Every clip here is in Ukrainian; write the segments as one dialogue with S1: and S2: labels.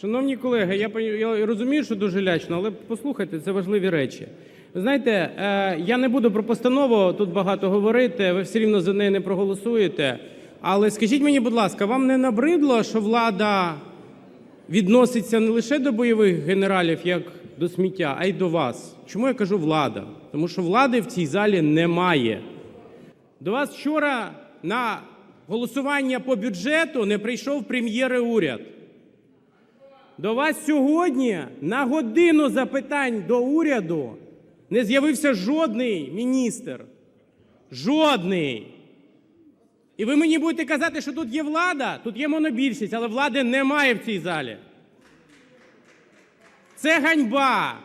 S1: Шановні колеги, я, я розумію, що дуже лячно, але послухайте, це важливі речі. Ви знаєте, е, я не буду про постанову тут багато говорити, ви все рівно за неї не проголосуєте. Але скажіть мені, будь ласка, вам не набридло, що влада відноситься не лише до бойових генералів як до сміття, а й до вас? Чому я кажу влада? Тому що влади в цій залі немає. До вас вчора на голосування по бюджету не прийшов прем'єр і уряд. До вас сьогодні на годину запитань до уряду не з'явився жодний міністр. Жодний. І ви мені будете казати, що тут є влада, тут є монобільшість, але влади немає в цій залі. Це ганьба.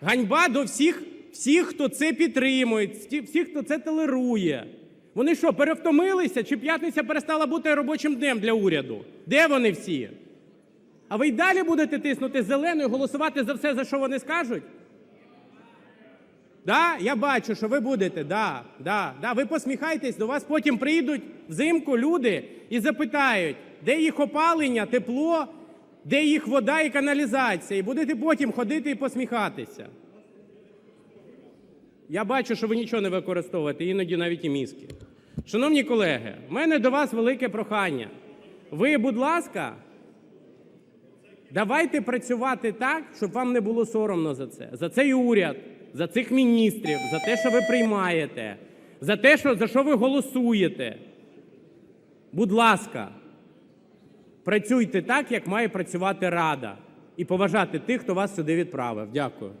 S1: Ганьба до всіх, всіх, хто це підтримує, всіх, хто це толерує. Вони що, перевтомилися? Чи п'ятниця перестала бути робочим днем для уряду? Де вони всі? А ви й далі будете тиснути зелену і голосувати за все, за що вони скажуть? Да? Я бачу, що ви будете. Да, да, да. Ви посміхайтесь, до вас потім прийдуть взимку люди і запитають, де їх опалення, тепло, де їх вода і каналізація. І будете потім ходити і посміхатися. Я бачу, що ви нічого не використовуєте, іноді навіть і мізки. Шановні колеги, в мене до вас велике прохання. Ви, будь ласка, Давайте працювати так, щоб вам не було соромно за це. За цей уряд, за цих міністрів, за те, що ви приймаєте, за те, що, за що ви голосуєте. Будь ласка, працюйте так, як має працювати Рада, і поважати тих, хто вас сюди відправив. Дякую.